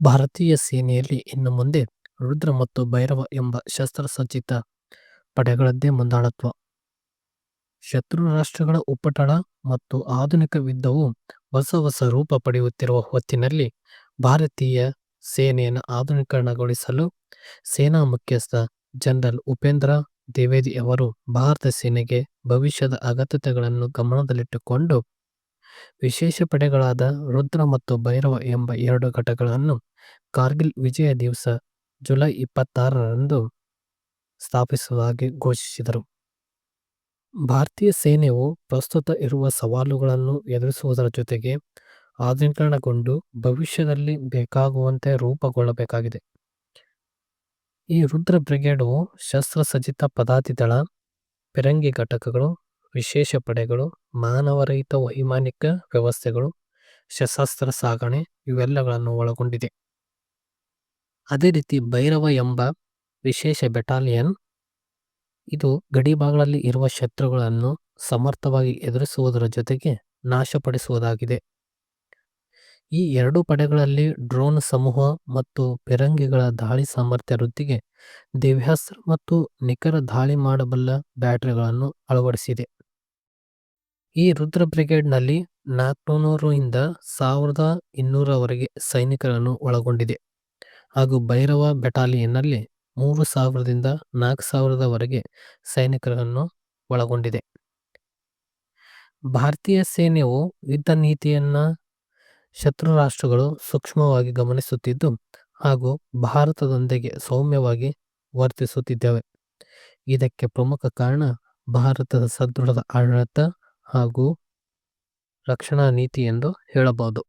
ಭಾರತೀಯ ಸೇನೆಯಲ್ಲಿ ಇನ್ನು ಮುಂದೆ ರುದ್ರ ಮತ್ತು ಭೈರವ ಎಂಬ ಶಸ್ತ್ರಸಜ್ಜಿತ ಪಡೆಗಳದ್ದೇ ಮುಂದಾಳತ್ವ. ಶತ್ರು ರಾಷ್ಟ್ರಗಳ ಉಪಟಳ ಮತ್ತು ಆಧುನಿಕ ಯುದ್ಧವು ಹೊಸ ಹೊಸ ರೂಪ ಪಡೆಯುತ್ತಿರುವ ಹೊತ್ತಿನಲ್ಲಿ ಭಾರತೀಯ ಸೇನೆಯನ್ನು ಆಧುನೀಕರಣಗೊಳಿಸಲು ಸೇನಾ ಮುಖ್ಯಸ್ಥ ಜನರಲ್ ಉಪೇಂದ್ರ ದ್ವಿವೇದಿ ಅವರು ಭಾರತ ಸೇನೆಗೆ ಭವಿಷ್ಯದ ಅಗತ್ಯತೆಗಳನ್ನು ಗಮನದಲ್ಲಿಟ್ಟುಕೊಂಡು ವಿಶೇಷ ಪಡೆಗಳಾದ ರುದ್ರ ಮತ್ತು ಭೈರವ ಎಂಬ ಎರಡು ಘಟಕಗಳನ್ನು ಕಾರ್ಗಿಲ್ ವಿಜಯ ದಿವಸ ಜುಲೈ ಇಪ್ಪತ್ತಾರರಂದು ಸ್ಥಾಪಿಸುವುದಾಗಿ ಘೋಷಿಸಿದರು. ಭಾರತೀಯ ಸೇನೆಯು ಪ್ರಸ್ತುತ ಇರುವ ಸವಾಲುಗಳನ್ನು ಎದುರಿಸುವುದರ ಜೊತೆಗೆ ಆಧುನೀಕರಣಗೊಂಡು ಭವಿಷ್ಯದಲ್ಲಿ ಬೇಕಾಗುವಂತೆ ರೂಪುಗೊಳ್ಳಬೇಕಾಗಿದೆ. ಈ ರುದ್ರ ಬ್ರಿಗೇಡು ಶಸ್ತ್ರಸಜ್ಜಿತ ಪದಾತಿ ದಳ, ಘಟಕಗಳು, ವಿಶೇಷ ಪಡೆಗಳು, ಮಾನವರಹಿತ ವೈಮಾನಿಕ ವ್ಯವಸ್ಥೆಗಳು, ಸಶಸ್ತ್ರ ಸಾಗಣೆ ಇವೆಲ್ಲಗಳನ್ನು ಒಳಗೊಂಡಿದೆ. ಅದೇ ರೀತಿ ಭೈರವ ಎಂಬ ವಿಶೇಷ ಬೆಟಾಲಿಯನ್, ಇದು ಗಡಿಭಾಗಗಳಲ್ಲಿ ಇರುವ ಶತ್ರುಗಳನ್ನು ಸಮರ್ಥವಾಗಿ ಎದುರಿಸುವುದರ ಜೊತೆಗೆ ನಾಶಪಡಿಸುವುದಾಗಿದೆ. ಈ ಎರಡೂ ಪಡೆಗಳಲ್ಲಿ ಡ್ರೋನ್ ಸಮೂಹ ಮತ್ತು ಫಿರಂಗಿಗಳ ದಾಳಿ ಸಾಮರ್ಥ್ಯ ವೃದ್ಧಿಗೆ ದಿವ್ಯಾಸ್ತ್ರ ಮತ್ತು ನಿಖರ ದಾಳಿ ಮಾಡಬಲ್ಲ ಬ್ಯಾಟರಿಗಳನ್ನು ಅಳವಡಿಸಿದೆ. ಈ ರುದ್ರ ಬ್ರಿಗೇಡ್ನಲ್ಲಿ ನಾಲ್ಕುನೂರು ಇಂದ ಸಾವಿರದ ಇನ್ನೂರವರೆಗೆ ಸೈನಿಕರನ್ನು ಒಳಗೊಂಡಿದೆ ಹಾಗೂ ಭೈರವ ಬೆಟಾಲಿಯನ್ನಲ್ಲಿ ಮೂರು ಸಾವಿರದಿಂದ ನಾಲ್ಕು ಸಾವಿರದವರೆಗೆ ಸೈನಿಕರನ್ನು ಒಳಗೊಂಡಿದೆ. ಭಾರತೀಯ ಸೇನೆಯು ಯುದ್ಧ ನೀತಿಯನ್ನು ಶತ್ರು ರಾಷ್ಟ್ರಗಳು ಸೂಕ್ಷ್ಮವಾಗಿ ಗಮನಿಸುತ್ತಿದ್ದು ಹಾಗೂ ಭಾರತದೊಂದಿಗೆ ಸೌಮ್ಯವಾಗಿ ವರ್ತಿಸುತ್ತಿದ್ದವೆ. ಇದಕ್ಕೆ ಪ್ರಮುಖ ಕಾರಣ ಭಾರತದ ಸದೃಢ ಆಡಳಿತ ಹಾಗೂ ರಕ್ಷಣಾ ನೀತಿ ಎಂದು ಹೇಳಬಹುದು.